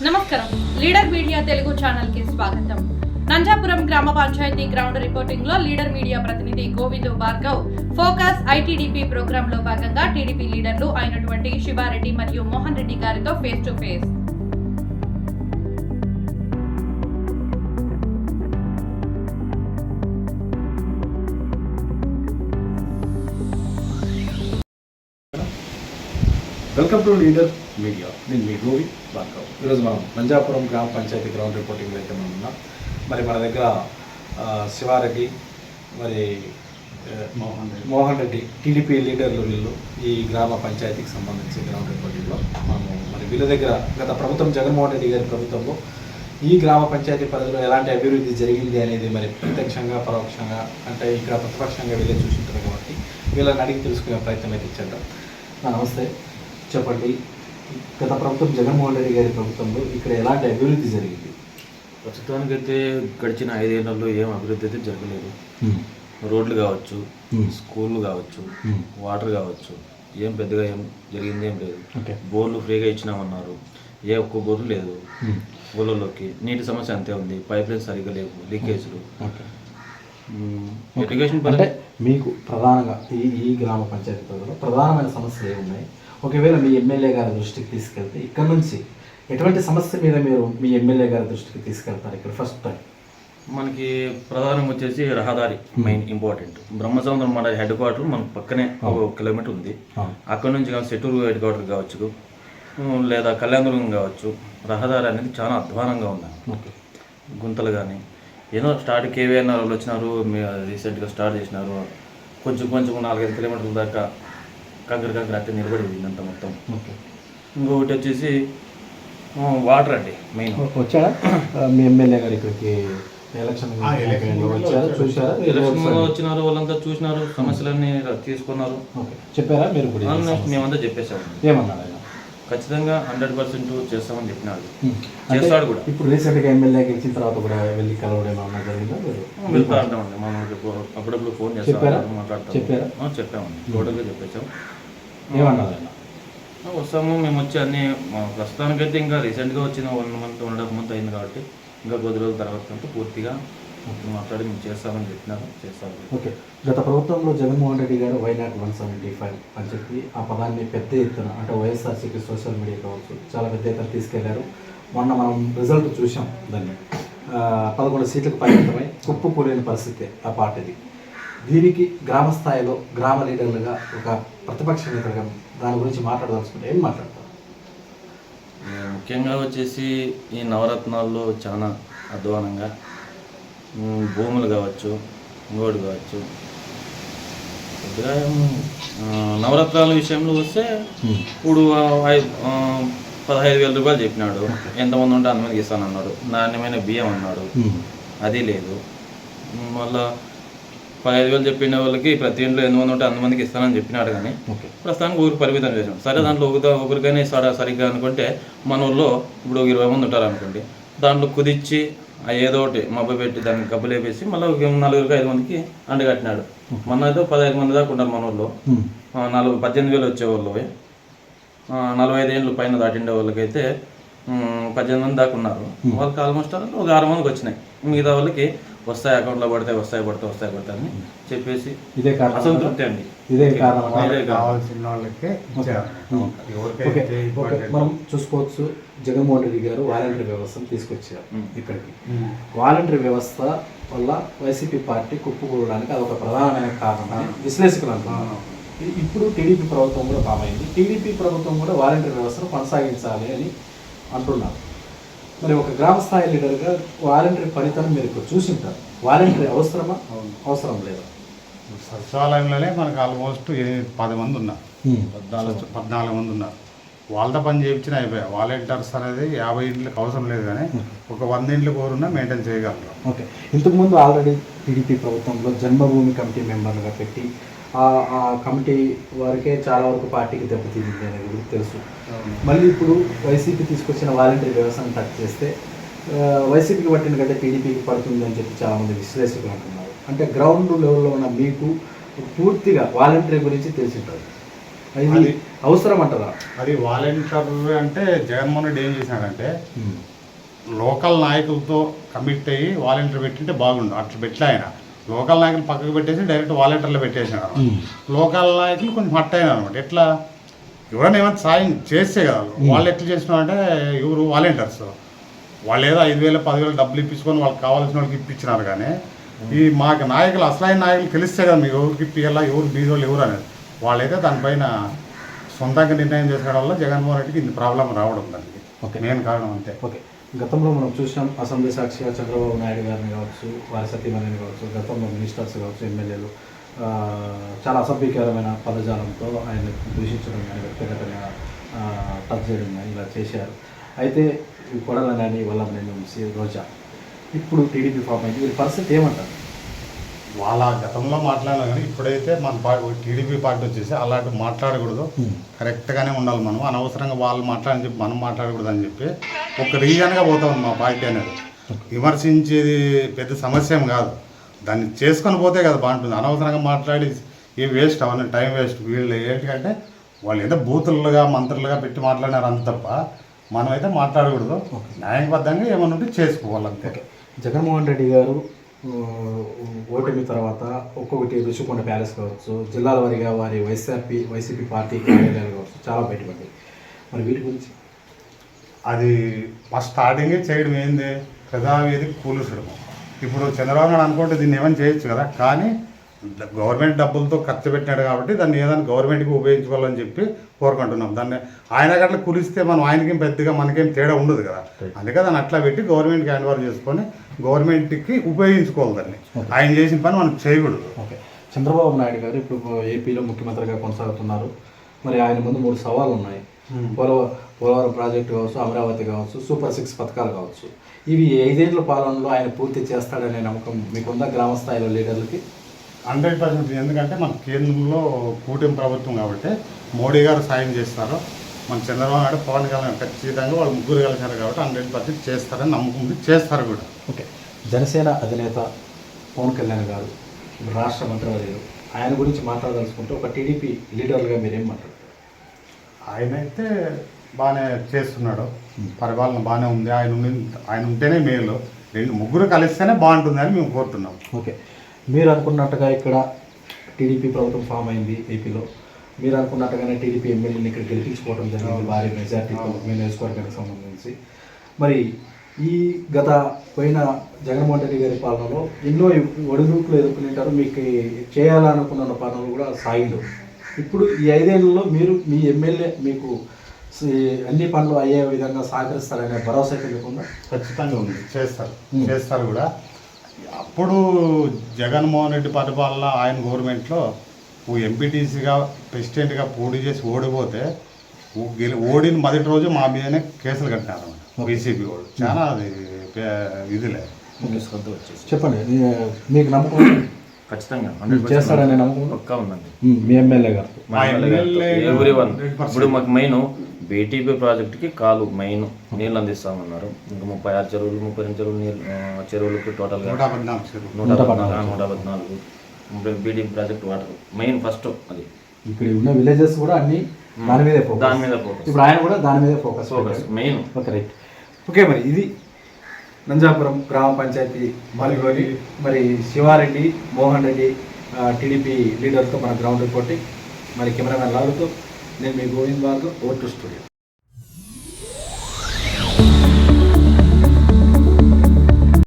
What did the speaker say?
నమస్కారం. Leader media Telugu ఛానల్కి స్వాగతం. నంజాపురం గ్రామ పంచాయతీ గ్రౌండ్ రిపోర్టింగ్లో లీడర్ మీడియా ప్రతినిధి గోవింద్ భార్గవ్ ఫోకస్ ఐటీడీపీ ప్రోగ్రామ్లో భాగంగా టీడీపీ లీడర్లు అయినటువంటి శివారెడ్డి మరియు మోహన్ రెడ్డి గారితో face to face welcome to leader media నేను మీ గోవి భార్గవ్. ఈరోజు మనం నంజాపురం గ్రామ పంచాయతీ గ్రౌండ్ రిపోర్టింగ్లో అయితే మనం ఉన్నాం. మరి మన దగ్గర శివారెడ్డి మరి మోహన్ రెడ్డి. మోహన్ రెడ్డి టీడీపీ లీడర్లు వీళ్ళు ఈ గ్రామ పంచాయతీకి సంబంధించి గ్రౌండ్ రిపోర్టింగ్లో మనము మరి వీళ్ళ దగ్గర గత ప్రభుత్వం జగన్మోహన్ రెడ్డి గారి ప్రభుత్వంలో ఈ గ్రామ పంచాయతీ పరిధిలో ఎలాంటి అభివృద్ధి జరిగింది అనేది మరి ప్రత్యక్షంగా పరోక్షంగా అంటే ఇక్కడ ప్రతిపక్షంగా వీళ్ళే చూసింటారు కాబట్టి వీళ్ళని అడిగి తెలుసుకునే ప్రయత్నం అయితే చేద్దాం. ఆ, నమస్తే. చెప్పండి. గత ప్రభుత్వం జగన్మోహన్ రెడ్డి గారి ప్రభుత్వంలో ఇక్కడ ఎలాంటి అభివృద్ధి జరిగింది? ప్రస్తుతానికైతే గడిచిన ఐదేళ్ళలో ఏం అభివృద్ధి అయితే జరగలేదు. రోడ్లు కావచ్చు స్కూళ్ళు కావచ్చు వాటర్ కావచ్చు ఏం పెద్దగా ఏం జరిగింది ఏం లేదు. బోర్లు ఫ్రీగా ఇచ్చినామన్నారు. ఏ ఒక్క బోర్లు లేదు. ఊళ్ళలోకి నీటి సమస్య అంతే ఉంది. పైప్ లైన్స్ సరిగ్గా లేవు లీకేజ్లు. ఎడ్యుకేషన్ అంటే మీకు ప్రధానంగా ఈ ఈ గ్రామ పంచాయతీ ప్రధానమైన సమస్యలు ఏమున్నాయి? ఒకవేళ మీ ఎమ్మెల్యే గారి దృష్టికి తీసుకెళ్తే ఇక్కడ నుంచి ఎటువంటి సమస్య మీద మీరు మీ ఎమ్మెల్యే గారి దృష్టికి తీసుకెళ్తారు ఇక్కడ ఫస్ట్ టైం మనకి ప్రధానం వచ్చేసి రహదారి మెయిన్ ఇంపార్టెంట్ బ్రహ్మసముద్రం మన హెడ్ క్వార్టర్ మనకు పక్కనే ఒక కిలోమీటర్ ఉంది. అక్కడ నుంచి కానీ సెటూరు హెడ్ క్వార్టర్ కావచ్చు లేదా కళ్యాణదుర్గం కావచ్చు రహదారి అనేది చాలా అధ్వానంగా ఉంది. గుంతలు కానీ ఏదో స్టార్ట్ కేవీఎన్ఆర్ వాళ్ళు వచ్చినారు రీసెంట్గా స్టార్ట్ చేసినారు కొంచెం కొంచెం నాలుగైదు కిలోమీటర్ల దాకా కంకర కంకర అట్టే నిలబడి అంత మొత్తం. ఓకే. ఇంకొకటి వచ్చేసి వాటర్ అండి మెయిన్ వచ్చాడా? మీ ఎమ్మెల్యే గారు ఇక్కడికి ఎలక్షన్ వచ్చినారు వాళ్ళంతా చూసినారు సమస్యలన్నీ తీసుకున్నారు. ఓకే. చెప్పారా? మీరు? మేమంతా చెప్పేశాము ఏమన్నాడు ఆయన? ఖచ్చితంగా హండ్రెడ్ పర్సెంట్ చేస్తామని చెప్పినాడు. చేస్తాడు కూడా. ఇప్పుడు రీసెంట్గా ఎమ్మెల్యే గెలిచిన తర్వాత కూడా వెళ్ళి కలవడం ఏమన్నా జరిగిందా? మీరు వెళ్తా ఉంటామండి పో- అప్పుడప్పుడు ఫోన్ చెప్పారా? చేస్తాం మాట్లాడతాం చెప్పారా? చెప్పామండి. టోటల్గా చెప్పేసాం ఏమన్నారు? వస్తాము మేము వచ్చి అన్ని ప్రస్తుతానికైతే ఇంకా రీసెంట్గా వచ్చిన one month one and month అయింది కాబట్టి ఇంకా కొద్ది రోజుల తర్వాత అంతా పూర్తిగా మాట్లాడి మేము చేస్తామని చెప్పినారు చేస్తాము. ఓకే. గత ప్రభుత్వంలో జగన్మోహన్ రెడ్డి గారు వైనాట్ వన్ సెవెంటీ ఫైవ్ అని చెప్పి ఆ పదాన్ని పెద్ద ఎత్తున అంటే వైఎస్ఆర్సీపీ సోషల్ మీడియా కావచ్చు చాలా పెద్ద ఎత్తున తీసుకెళ్ళారు. మొన్న మనం రిజల్ట్ చూసాం దాన్ని. పదకొండు సీట్లకు పరిమితమై కుప్పు కూలిన పరిస్థితి ఆ పార్టీది. దీనికి గ్రామ స్థాయిలో గ్రామ లీడర్లుగా ఒక ప్రతిపక్ష నేతగా దాని గురించి మాట్లాడదలుచుకుంటే ఏం మాట్లాడతారు? ముఖ్యంగా వచ్చేసి ఈ నవరత్నాల్లో చాలా అధ్వానంగా భూములు కావచ్చు ఇంకోటి కావచ్చు. కొద్దిగా నవరత్నాల విషయంలో వస్తే ఇప్పుడు పదహైదు వేల రూపాయలు చెప్పినాడు. ఎంతమంది ఉంటే అంతమందికి ఇస్తానన్నాడు. నాణ్యమైన బియ్యం అన్నాడు. అది లేదు. మళ్ళా పదహైదు వేలు చెప్పిన వాళ్ళకి ప్రతి ఇంట్లో ఎంతమంది ఉంటే అంతమందికి ఇస్తానని చెప్పినాడు కానీ ఓకే. ప్రస్తుతానికి ఊరికి పరిమితం చేసాం సరే దాంట్లో ఒక ఒకరికైనా సరే సరిగ్గా అనుకుంటే మన ఊళ్ళో ఇప్పుడు ఒక ఇరవై మంది ఉంటారు అనుకోండి. దాంట్లో కుదిచ్చి ఏదో ఒకటి మబ్బు పెట్టి దానికి గబ్బులు వేపేసి మళ్ళీ నలుగురికి ఐదు మందికి అండగట్టినాడు మన అయితే పదహైదు మంది దాకా ఉంటారు మన ఊళ్ళో ఆ, నలుగు పద్దెనిమిది వేలు వచ్చేవాళ్ళు ఆ, నలభై ఐదు ఏళ్ళు పైన దాటిండే వాళ్ళకైతే పద్దెనిమిది మంది దాకా ఉన్నారు. వాళ్ళకి ఆల్మోస్ట్ ఒక ఆరు మందికి వచ్చినాయి. మిగతా వాళ్ళకి వస్తాయి అకౌంట్లో పడితే వస్తాయి పడితే వస్తాయి పడతాయి అని చెప్పేసి ఇదే కారణం అసంతృప్తి అండి. ఇదే కారణం. కావాల్సిన వాళ్ళకే మనం చూసుకోవచ్చు. జగన్మోహన్ రెడ్డి గారు వాలంటరీ వ్యవస్థను తీసుకొచ్చారు. ఇక్కడికి. వాలంటరీ వ్యవస్థ వల్ల వైసీపీ పార్టీ కుప్పకూడడానికి అదొక ప్రధానమైన కారణం విశ్లేషకులు అంటున్నారు. ఇ- ఇప్పుడు టీడీపీ ప్రభుత్వం కూడా పామైంది టీడీపీ ప్రభుత్వం కూడా వాలంటరీ వ్యవస్థను కొనసాగించాలి అని అంటున్నారు. మరి ఒక గ్రామ స్థాయి లీడర్గా వాలంటరీ ఫలితాన్ని మీరు ఇప్పుడు చూసింటారు. వాలంటరీ అవసరమా? అవసరం లేదా? సచివాలయంలోనే మనకు ఆల్మోస్ట్ ఎనిమిది పది మంది ఉన్నారు. పద్నాలుగు పద్నాలుగు మంది ఉన్నారు. వాళ్ళతో పని చేయించిన అయిపోయాయి వాలంటీర్స్ అనేది యాభై ఇంట్లకు అవసరం లేదు కానీ ఒక వంద ఇంట్లకు కోరున్నా మెయింటైన్ చేయగలరు. ఓకే. ఇంతకుముందు ఆల్రెడీ టీడీపీ ప్రభుత్వంలో జన్మభూమి కమిటీ మెంబర్లుగా పెట్టి ఆ కమిటీ వారికే చాలా వరకు పార్టీకి దెబ్బతింది అనేది తెలుసు. మళ్ళీ ఇప్పుడు వైసీపీ తీసుకొచ్చిన వాలంటీర్ వ్యవస్థను టచ్ చేస్తే వైసీపీకి పట్టిన కంటే టీడీపీకి పడుతుంది అని చెప్పి చాలామంది విశ్లేషకులు అంటున్నారు. అంటే గ్రౌండ్ లెవెల్లో ఉన్న మీకు పూర్తిగా వాలంటీర్ గురించి తెలిసి ఉంటుంది అది అది అవసరం అంటారా అది వాలంటీర్ అంటే జగన్మోహన్ రెడ్డి ఏం చేశాడంటే లోకల్ నాయకులతో కమిట్ అయ్యి వాలంటీర్ పెట్టింటే బాగుండు. అట్లా పెట్టలే ఆయన. లోకల్ నాయకులు పక్కకు పెట్టేసి డైరెక్ట్ వాలంటీర్లో అనమాట లోకల్ నాయకులు కొంచెం హట్ అయినారు అనమాట ఎట్లా? ఎవరైనా ఏమైనా సాయం చేస్తే కదా వాళ్ళు. ఎట్లా చేసినారంటే ఎవరు వాలంటీర్స్. వాళ్ళు ఏదో ఐదు వేలు పదివేలు డబ్బులు ఇప్పించుకొని వాళ్ళకి కావాల్సిన వాళ్ళకి ఇప్పించినారు కానీ ఈ మాకు నాయకులు అసలైన నాయకులు తెలిస్తే కదా మీకు ఎవరికి ఇప్పియాలా ఎవరు బీదోళ్ళు ఎవరు అనేది. వాళ్ళైతే దానిపైన సొంతంగా నిర్ణయం చేసుకోవడం వల్ల జగన్మోహన్ రెడ్డికి ఇంత ప్రాబ్లం రావడం దానికి. ఓకే. మెయిన్ కారణం అంతే. ఓకే. గతంలో మనం చూసాం అసెంబ్లీ సాక్షిగా చంద్రబాబు నాయుడు గారిని కావచ్చు వారి సతీమణిని కావచ్చు గతంలో మినిస్టర్స్ కావచ్చు ఎమ్మెల్యేలు చాలా అసభ్యకరమైన పదజాలంతో ఆయన దూషించడం కానీ వ్యక్తిగతంగా టచ్ చేయడం కానీ ఇలా చేశారు. అయితే ఈ కొడల నాని వల్ల నేను రోజా ఇప్పుడు టీడీపీ ఫామ్ అయింది. వీరి పరిస్థితి ఏమంటారు? వాళ్ళ గతంలో మాట్లాడినా కానీ ఇప్పుడైతే మన పార్టీ టీడీపీ పార్టీ వచ్చేసి అలాంటి మాట్లాడకూడదు. కరెక్ట్గానే ఉండాలి మనం. అనవసరంగా వాళ్ళు మాట్లాడని చెప్పి మనం మాట్లాడకూడదు అని చెప్పి ఒక రీజన్గా పోతాం మా పార్టీ అనేది. విమర్శించేది పెద్ద సమస్య కాదు. దాన్ని చేసుకొని పోతే కదా బాగుంటుంది. అనవసరంగా మాట్లాడి ఏ వేస్ట్ అవన్నీ టైం వేస్ట్. వీళ్ళు ఏంటంటే వాళ్ళు ఏదో బూతులుగా మంత్రులుగా పెట్టి మాట్లాడినారు అంత తప్ప మనమైతే మాట్లాడకూడదు. న్యాయబద్ధంగా ఏమన్నా ఉంటే చేసుకోవాలంతే జగన్మోహన్ రెడ్డి గారు ఓటమి తర్వాత ఒక్కొక్కటి రుచికొండ ప్యాలెస్ కావచ్చు జిల్లాల వారీగా వారి వైఎస్ఆర్పి వైసీపీ పార్టీ కార్యాలయాలు కావచ్చు చాలా బయటపడ్డాయి. మరి వీటి గురించి? అది ఫస్ట్ స్టార్టింగే చేయడం ఏంది? ప్రజావేదిక కూలుసడం ఇప్పుడు చంద్రబాబు నాయుడు అనుకుంటే దీన్ని ఏమైనా చేయొచ్చు కదా? కానీ గవర్నమెంట్ డబ్బులతో ఖర్చు పెట్టినాడు కాబట్టి దాన్ని ఏదైనా గవర్నమెంట్కి ఉపయోగించుకోవాలని చెప్పి కోరుకుంటున్నాం. దాన్ని ఆయన గట్ల కులిస్తే మనం ఆయనకేం పెద్దగా మనకేం తేడా ఉండదు కదా. అందుకే దాన్ని అట్లా పెట్టి గవర్నమెంట్కి హ్యాండ్ ఓవర్ చేసుకొని గవర్నమెంట్కి ఉపయోగించుకోవాలి దాన్ని. ఆయన చేసిన పని మనం చేయకూడదు. ఓకే చంద్రబాబు నాయుడు గారు ఇప్పుడు ఏపీలో ముఖ్యమంత్రిగా కొనసాగుతున్నారు. మరి ఆయన ముందు మూడు సవాళ్ళు ఉన్నాయి పోలవ పోలవరం ప్రాజెక్టు కావచ్చు అమరావతి కావచ్చు సూపర్ సిక్స్ పథకాలు కావచ్చు. ఇవి ఐదేళ్ళ పాలనలో ఆయన పూర్తి చేస్తాడనే నమ్మకం మీకుందా గ్రామ స్థాయిలో లీడర్లకి? హండ్రెడ్ పర్సెంట్ ఎందుకంటే మన కేంద్రంలో కూటమి ప్రభుత్వం కాబట్టి మోడీ గారు సాయం చేస్తారు. మన చంద్రబాబు నాయుడు పవన్ కళ్యాణ్ ఖచ్చితంగా వాళ్ళు ముగ్గురు కలిసారు కాబట్టి హండ్రెడ్ పర్సెంట్ చేస్తారని నమ్మకం చేస్తారు కూడా. ఓకే. జనసేన అధినేత పవన్ కళ్యాణ్ గారు రాష్ట్ర మంత్రివర్యులు ఆయన గురించి మాట్లాడదలుచుకుంటే ఒక టీడీపీ లీడర్లుగా మీరేం మాట్లాడతారు? ఆయన అయితే బాగానే చేస్తున్నాడు. పరిపాలన బాగానే ఉంది. ఆయన ఆయన ఉంటేనే మేలు. రెండు ముగ్గురు కలిస్తేనే బాగుంటుందని మేము కోరుతున్నాం. ఓకే. మీరు అనుకున్నట్టుగా ఇక్కడ టీడీపీ ప్రభుత్వం ఫామ్ అయింది ఏపీలో. మీరు అనుకున్నట్టుగానే టీడీపీ ఎమ్మెల్యేని ఇక్కడ గెలిపించుకోవడం జరిగింది భారీ మెజార్టీతో మీ నియోజకవర్గానికి సంబంధించి. మరి ఈ గత పోయిన జగన్మోహన్ రెడ్డి గారి పాలనలో ఎన్నో ఒడిదుడుకులు ఎదుర్కొంటారు మీకు చేయాలనుకున్న పనులు కూడా సాగిలు ఇప్పుడు ఈ ఐదేళ్ళలో మీరు మీ ఎమ్మెల్యే మీకు అన్ని పనులు అయ్యే విధంగా సహకరిస్తారనే భరోసా కలుగుతుందా ఖచ్చితంగా ఉంది. చేస్తారు. చేస్తారు కూడా. అప్పుడు జగన్మోహన్ రెడ్డి పరిపాలన ఆయన గవర్నమెంట్లో ఓ ఎంపీటీసీగా ప్రెసిడెంట్గా పోటీ చేసి ఓడిపోతే ఓ గెలి ఓడిన మొదటి రోజు మా మీదనే కేసులు కట్టినారు బీసీపీ వాళ్ళు. చాలా అది పే- ఇదిలే. శ్రద్ధ వచ్చేసి చెప్పండి మీకు నమ్మకం? ఖచ్చితంగా. చేస్తాడనే నమ్మకం ఉందా? పక్కా ఉందండి. ఉమ్, మీ ఎమ్మెల్యే గారు? మా ఎమ్మెల్యే ఎవ్రీ వన్ 100%. ఇప్పుడు మాకు మెయిన్ బీటీపీ ప్రాజెక్ట్కి కాలు మెయిన్. నీళ్ళు అందిస్తామన్నారు. ఇంకా ముప్పై ఆరు చెరువులు ముప్పై రెండు చెరువులు నీళ్ళు చెరువులకు టోటల్గా నూట పద్నాలుగు. నూట పద్నాలుగు. నూట పద్నాలుగు. BTP project water. Main first అది. ఇక్కడ ఉన్న విలేజెస్ కూడా అన్ని దాని మీదే ఫోకస్ దాని మీద ఫోకస్ ఇప్పుడు ఆయన కూడా దాని మీదే focus focus main. Okay right. Okay మరి ఇది నంజాపురం గ్రామ పంచాయతీ మలిగోని మరి శివారెడ్డి మోహన్ రెడ్డి టీడీపీ లీడర్తో మన గ్రౌండ్ రిపోర్టింగ్. మరి కెమెరామెన్ లాలుతో నేను మీ గోవింద్ బాబు ఓటు స్టూడియో.